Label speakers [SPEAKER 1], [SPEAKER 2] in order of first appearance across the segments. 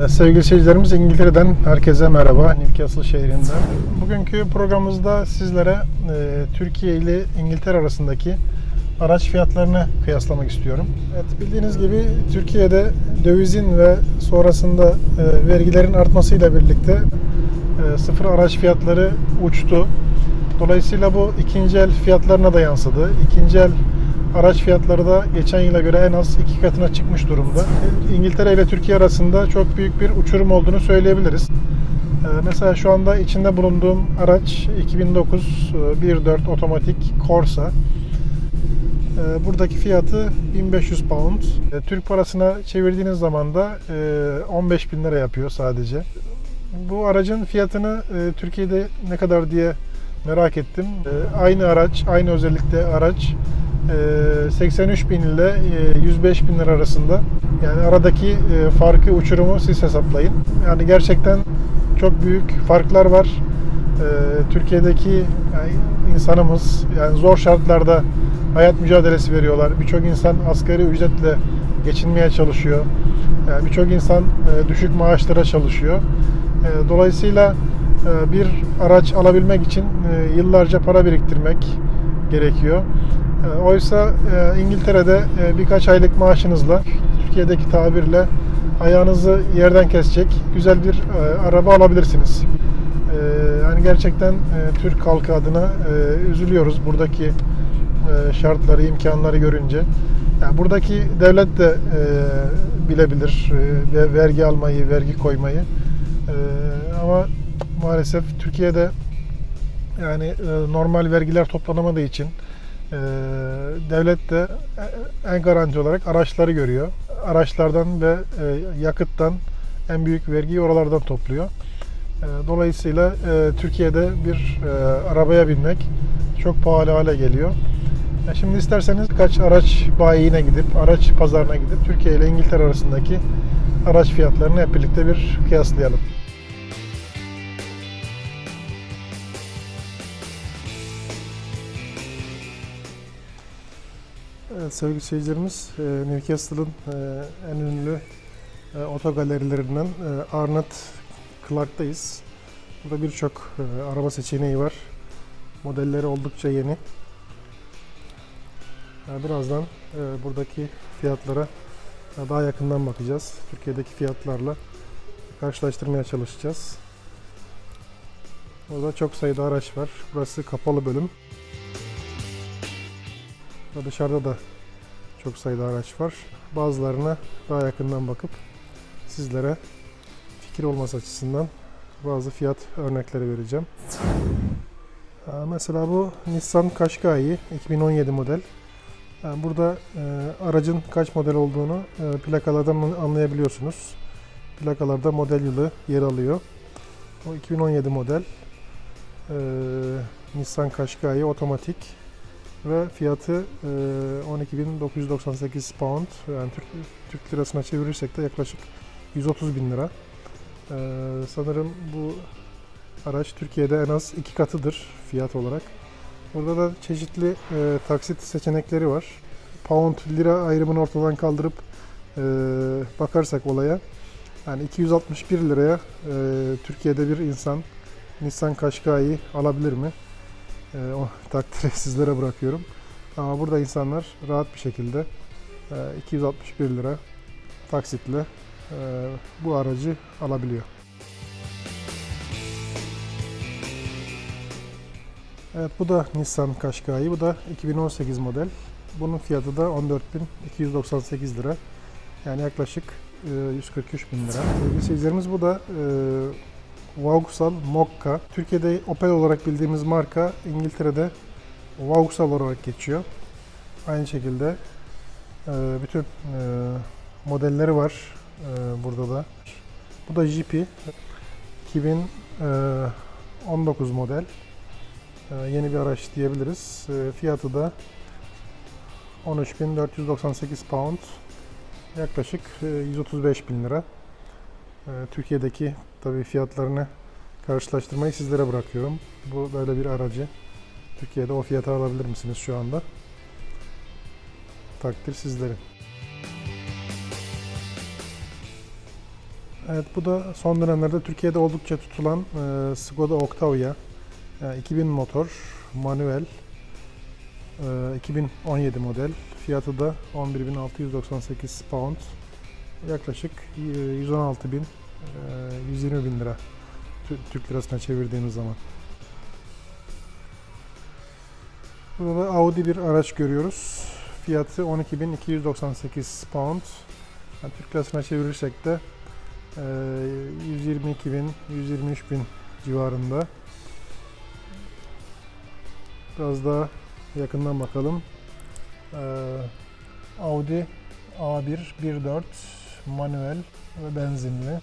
[SPEAKER 1] Ee, Sevgili seyircilerimiz İngiltere'den herkese merhaba Newcastle şehrinden. Bugünkü programımızda sizlere e, Türkiye ile İngiltere arasındaki araç fiyatlarını kıyaslamak istiyorum. Evet bildiğiniz gibi Türkiye'de dövizin ve sonrasında e, vergilerin artmasıyla birlikte e, sıfır araç fiyatları uçtu. Dolayısıyla bu ikinci el fiyatlarına da yansıdı. İkinci el araç fiyatları da geçen yıla göre en az iki katına çıkmış durumda. İngiltere ile Türkiye arasında çok büyük bir uçurum olduğunu söyleyebiliriz. Ee, Mesela şu anda içinde bulunduğum araç 2009 e, 1.4 otomatik Corsa. Ee, Buradaki fiyatı 1500 pound. Ee, Türk parasına çevirdiğiniz zaman da e, 15 bin lira yapıyor sadece. Bu aracın fiyatını e, Türkiye'de ne kadar diye merak ettim. E, Aynı araç, aynı özellikte araç e, 83 bin ile e, 105 bin lira arasında. Yani aradaki e, farkı, uçurumu siz hesaplayın. Yani gerçekten çok büyük farklar var. E, Türkiye'deki insanımız yani zor şartlarda hayat mücadelesi veriyorlar. Birçok insan asgari ücretle geçinmeye çalışıyor. Yani Birçok insan e, düşük maaşlara çalışıyor. E, Dolayısıyla e, bir araç alabilmek için e, yıllarca para biriktirmek gerekiyor. E, Oysa e, İngiltere'de e, birkaç aylık maaşınızla Türkiye'deki tabirle ayağınızı yerden kesecek güzel bir e, araba alabilirsiniz. E, Yani gerçekten Türk halkı adına üzülüyoruz buradaki şartları, imkanları görünce. Yani buradaki devlet de bilebilir ve vergi almayı, vergi koymayı. Ama maalesef Türkiye'de yani normal vergiler toplanamadığı için e, devlet de en garanti olarak araçları görüyor. Araçlardan ve e, yakıttan en büyük vergiyi oralardan topluyor. E, Dolayısıyla e, Türkiye'de bir e, arabaya binmek çok pahalı hale geliyor. E, Şimdi isterseniz birkaç araç bayiine gidip, araç pazarına gidip Türkiye ile İngiltere arasındaki araç fiyatlarını hep birlikte bir kıyaslayalım. Evet, sevgili seyircilerimiz, e, Newcastle'ın e, en ünlü e, otogalerilerinden e, Arnott Clark'tayız. Burada birçok araba seçeneği var. Modelleri oldukça yeni. Birazdan buradaki fiyatlara daha yakından bakacağız. Türkiye'deki fiyatlarla karşılaştırmaya çalışacağız. Burada çok sayıda araç var. Burası kapalı bölüm. Dışarıda da çok sayıda araç var. Bazılarına daha yakından bakıp sizlere fikir olması açısından bazı fiyat örnekleri vereceğim. Mesela bu Nissan Qashqai 2017 model. Burada e, aracın kaç model olduğunu e, plakalardan anlayabiliyorsunuz. Plakalarda model yılı yer alıyor. O 2017 model e, Nissan Qashqai otomatik ve fiyatı e, 12.998 pound yani Türk, Türk lirasına çevirirsek de yaklaşık 130 bin lira. E, sanırım bu araç Türkiye'de en az iki katıdır fiyat olarak. Burada da çeşitli e, taksit seçenekleri var. Pound lira ayrımını ortadan kaldırıp e, bakarsak olaya yani 261 liraya e, Türkiye'de bir insan Nissan Qashqai alabilir mi? E, o takdiri sizlere bırakıyorum. Ama burada insanlar rahat bir şekilde e, 261 lira taksitle e, bu aracı alabiliyor. Evet bu da Nissan Qashqai. Bu da 2018 model. Bunun fiyatı da 14.298 lira. Yani yaklaşık e, 143 bin lira. Sevgili seyircilerimiz bu da e, Vauxhall Mokka. Türkiye'de Opel olarak bildiğimiz marka İngiltere'de Vauxhall olarak geçiyor. Aynı şekilde e, bütün e, modelleri var e, burada da. Bu da GP 2019 model. Yeni bir araç diyebiliriz. Fiyatı da 13.498 pound. Yaklaşık e, 135 bin lira. Türkiye'deki tabii fiyatlarını karşılaştırmayı sizlere bırakıyorum. Bu böyle bir aracı Türkiye'de o fiyata alabilir misiniz şu anda? Takdir sizlerin. Evet bu da son dönemlerde Türkiye'de oldukça tutulan e, Skoda Octavia. E, 2000 motor, manuel, e, 2017 model. Fiyatı da 11.698 pound. Yaklaşık e, 116 bin, e, 120 bin lira Tü- Türk lirasına çevirdiğimiz zaman. Burada da Audi bir araç görüyoruz. Fiyatı 12.298 pound. Yani Türk lirasına çevirirsek de e, 122 bin, 123 bin civarında. Biraz daha yakından bakalım. Ee, Audi A1 1.4 manuel ve benzinli.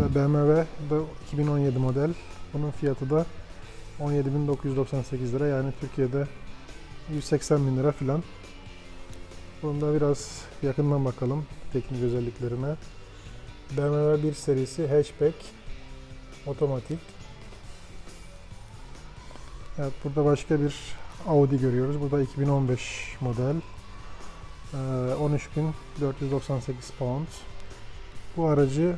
[SPEAKER 1] Da BMW da 2017 model. Bunun fiyatı da 17.998 lira yani Türkiye'de 180 bin lira filan. Bunda biraz yakından bakalım teknik özelliklerine. BMW 1 serisi hatchback otomatik. Evet burada başka bir Audi görüyoruz. Bu da 2015 model. Ee, 13.498 pound. Bu aracı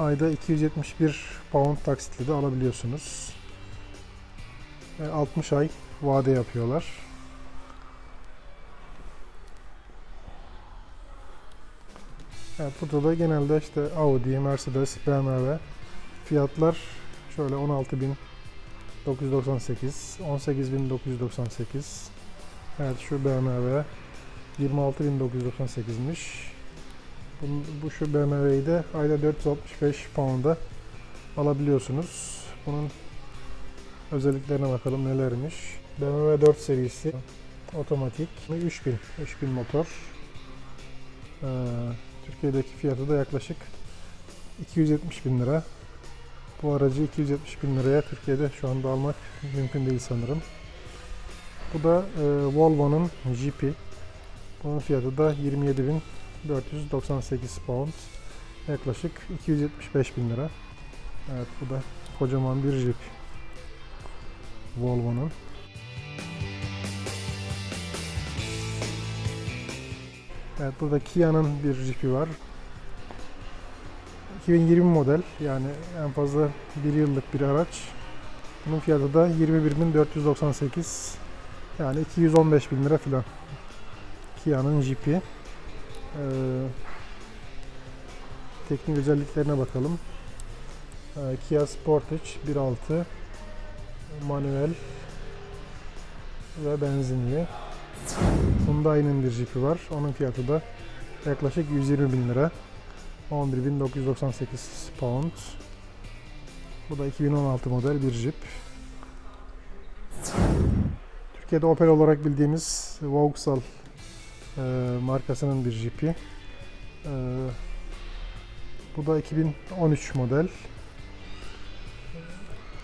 [SPEAKER 1] ayda 271 pound taksitle de alabiliyorsunuz. Ee, 60 ay vade yapıyorlar. Evet, burada da genelde işte Audi, Mercedes, BMW fiyatlar şöyle 16.998, 18.998. Evet şu BMW 26.998'miş. Bu, bu şu BMW'yi de ayda 465 pound'a alabiliyorsunuz. Bunun özelliklerine bakalım nelermiş. BMW 4 serisi otomatik 3000 3000 motor. Ee, Türkiye'deki fiyatı da yaklaşık 270 bin lira. Bu aracı 270 bin liraya Türkiye'de şu anda almak mümkün değil sanırım. Bu da e, Volvo'nun Jeep'i. Bunun fiyatı da 27.498 pound. Yaklaşık 275 bin lira. Evet bu da kocaman bir Jeep. Volvo'nun. Evet burada Kia'nın bir Jeep'i var. 2020 model yani en fazla bir yıllık bir araç. Bunun fiyatı da 21.498 yani 215 bin lira filan. Kia'nın Jeep'i. Ee, teknik özelliklerine bakalım. Ee, Kia Sportage 1.6 manuel ve benzinli. Hyundai'nin bir Jeep'i var. Onun fiyatı da yaklaşık 120 bin lira. 11.998 pound. Bu da 2016 model bir Jeep. Türkiye'de Opel olarak bildiğimiz Vauxhall markasının bir Jeep'i. E, bu da 2013 model.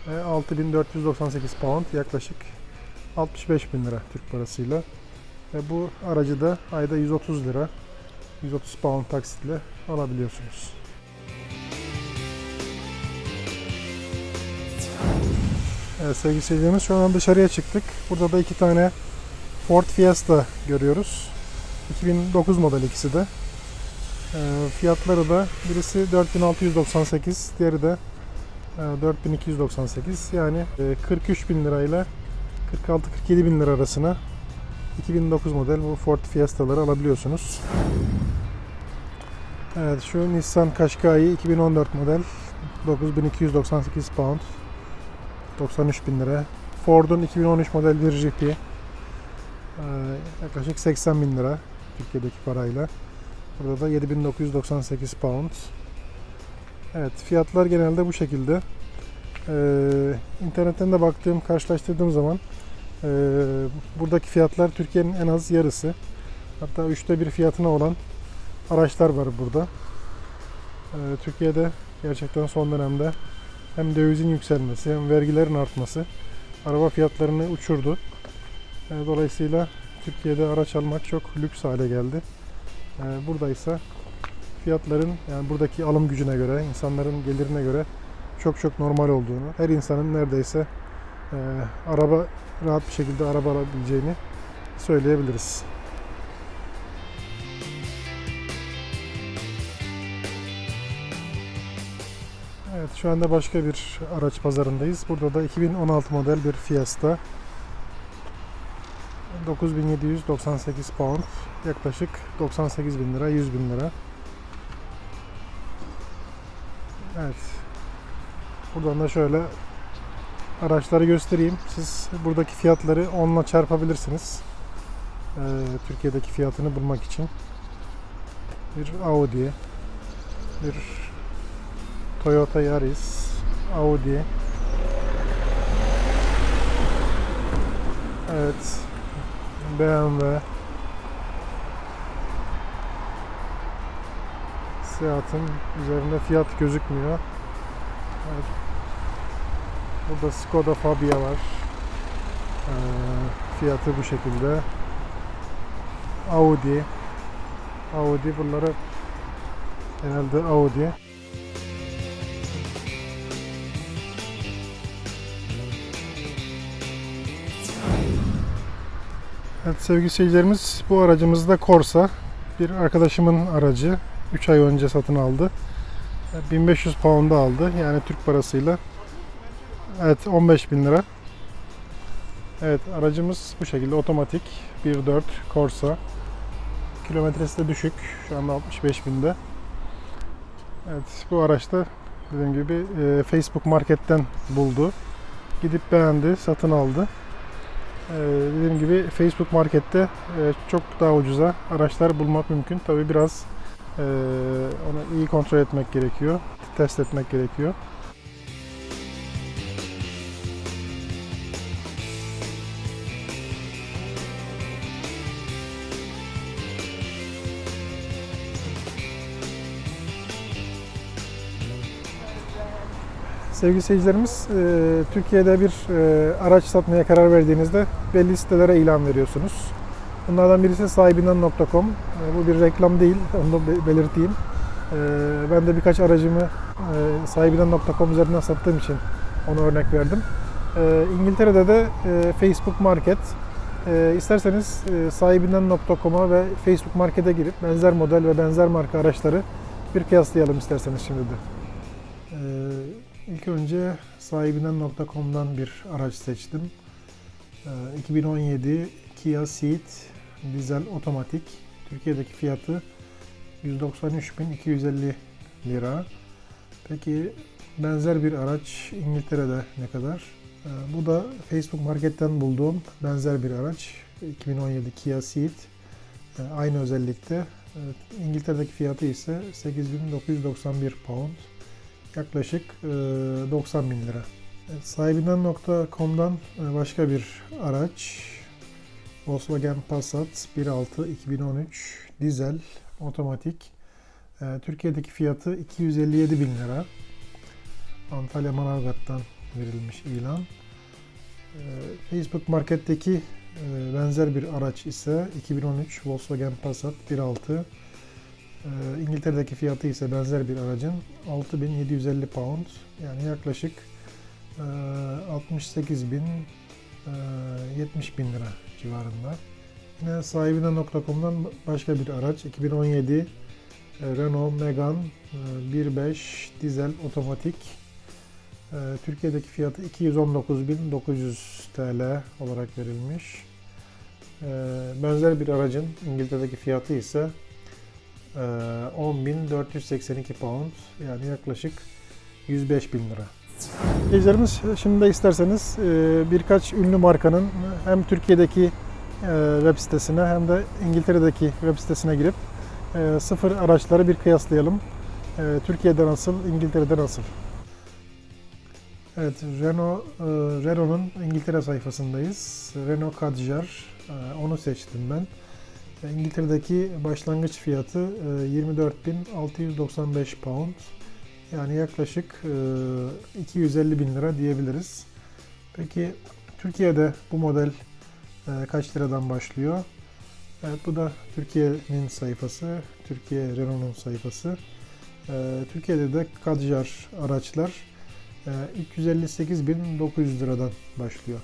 [SPEAKER 1] E, 6498 pound yaklaşık 65 bin lira Türk parasıyla. Ve bu aracı da ayda 130 lira 130 pound taksitle alabiliyorsunuz. Evet sevgili seyircilerimiz şu an dışarıya çıktık. Burada da iki tane Ford Fiesta görüyoruz. 2009 model ikisi de. Ee, fiyatları da birisi 4698, diğeri de e, 4298. Yani e, 43 bin lirayla 46-47 bin lira arasına 2009 model bu Ford Fiesta'ları alabiliyorsunuz. Evet şu Nissan Qashqai 2014 model 9298 pound 93 bin lira. Ford'un 2013 model bir Jeep'i ee, yaklaşık 80 bin lira Türkiye'deki parayla. Burada da 7998 pound. Evet fiyatlar genelde bu şekilde. Ee, internetten de baktığım, karşılaştırdığım zaman ee, buradaki fiyatlar Türkiye'nin en az yarısı. Hatta üçte bir fiyatına olan araçlar var burada. Ee, Türkiye'de gerçekten son dönemde hem dövizin yükselmesi hem vergilerin artması araba fiyatlarını uçurdu. Ee, dolayısıyla Türkiye'de araç almak çok lüks hale geldi. Ee, Buradaysa fiyatların yani buradaki alım gücüne göre, insanların gelirine göre çok çok normal olduğunu, her insanın neredeyse e, araba rahat bir şekilde araba alabileceğini söyleyebiliriz. Evet şu anda başka bir araç pazarındayız. Burada da 2016 model bir Fiesta 9798 pound. Yaklaşık 98 bin lira, 100 bin lira. Evet. Buradan da şöyle araçları göstereyim. Siz buradaki fiyatları 10 ile çarpabilirsiniz. Ee, Türkiye'deki fiyatını bulmak için. Bir Audi, bir Toyota Yaris, Audi. Evet. BMW. Seat'ın üzerinde fiyat gözükmüyor. Evet. Burada Skoda Fabia var. Ee, fiyatı bu şekilde. Audi. Audi bunları genelde Audi. Evet sevgili seyircilerimiz bu aracımız da Corsa. Bir arkadaşımın aracı. 3 ay önce satın aldı. 1500 pound'a aldı. Yani Türk parasıyla. Evet 15 bin lira. Evet aracımız bu şekilde otomatik 1.4 Corsa. Kilometresi de düşük. Şu anda 65 binde. Evet bu araçta dediğim gibi e, Facebook Market'ten buldu. Gidip beğendi, satın aldı. Ee, dediğim gibi Facebook Market'te e, çok daha ucuza araçlar bulmak mümkün. Tabi biraz e, onu iyi kontrol etmek gerekiyor, test etmek gerekiyor. Sevgili seyircilerimiz, e, Türkiye'de bir e, araç satmaya karar verdiğinizde belli sitelere ilan veriyorsunuz. Bunlardan birisi sahibinden.com. E, Bu bir reklam değil, onu da be- belirteyim. Ben de birkaç aracımı sahibinden.com üzerinden sattığım için onu örnek verdim. İngiltere'de de Facebook Market. İsterseniz sahibinden.com'a ve Facebook Market'e girip benzer model ve benzer marka araçları bir kıyaslayalım isterseniz şimdi de. Ee, ilk önce sahibinden.com'dan bir araç seçtim. Ee, 2017 Kia Ceed dizel otomatik. Türkiye'deki fiyatı 193.250 lira. Peki benzer bir araç İngiltere'de ne kadar? Ee, bu da Facebook Market'ten bulduğum benzer bir araç. 2017 Kia Ceed. Ee, aynı özellikte. İngiltere'deki fiyatı ise 8.991 pound yaklaşık e, 90 bin lira. Sahibinden.com'dan e, başka bir araç. Volkswagen Passat 1.6 2013 dizel otomatik. E, Türkiye'deki fiyatı 257 bin lira. Antalya Manavgat'tan verilmiş ilan. E, Facebook Market'teki e, benzer bir araç ise 2013 Volkswagen Passat 1.6 ee, İngiltere'deki fiyatı ise benzer bir aracın 6750 pound yani yaklaşık e, 68 bin e, 70 bin lira civarında. Yine sahibinden.com'dan başka bir araç 2017 e, Renault Megane e, 1.5 dizel otomatik E, Türkiye'deki fiyatı 219.900 TL olarak verilmiş. E, Benzer bir aracın İngiltere'deki fiyatı ise ee, 10.482 pound yani yaklaşık 105 bin lira. İzleyicilerimiz şimdi de isterseniz e, birkaç ünlü markanın hem Türkiye'deki e, web sitesine hem de İngiltere'deki web sitesine girip e, sıfır araçları bir kıyaslayalım. Türkiye'de nasıl, İngiltere'de nasıl? Evet, Renault, Renault'un İngiltere sayfasındayız. Renault Kadjar, onu seçtim ben. E, İngiltere'deki başlangıç fiyatı e, 24.695 pound. Yani yaklaşık e, 250 bin lira diyebiliriz. Peki Türkiye'de bu model e, kaç liradan başlıyor? Evet bu da Türkiye'nin sayfası. Türkiye Renault'un sayfası. E, Türkiye'de de Kadjar araçlar e, 358.900 liradan başlıyor.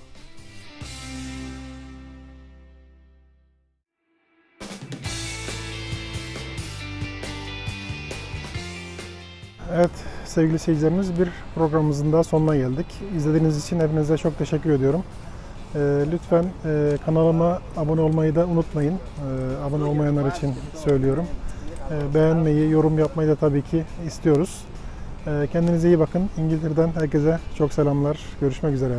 [SPEAKER 1] Evet sevgili seyircilerimiz bir programımızın daha sonuna geldik. İzlediğiniz için hepinize çok teşekkür ediyorum. Ee, lütfen e, kanalıma abone olmayı da unutmayın. Ee, abone olmayanlar için söylüyorum. Ee, beğenmeyi, yorum yapmayı da tabii ki istiyoruz. Kendinize iyi bakın. İngiltere'den herkese çok selamlar. Görüşmek üzere.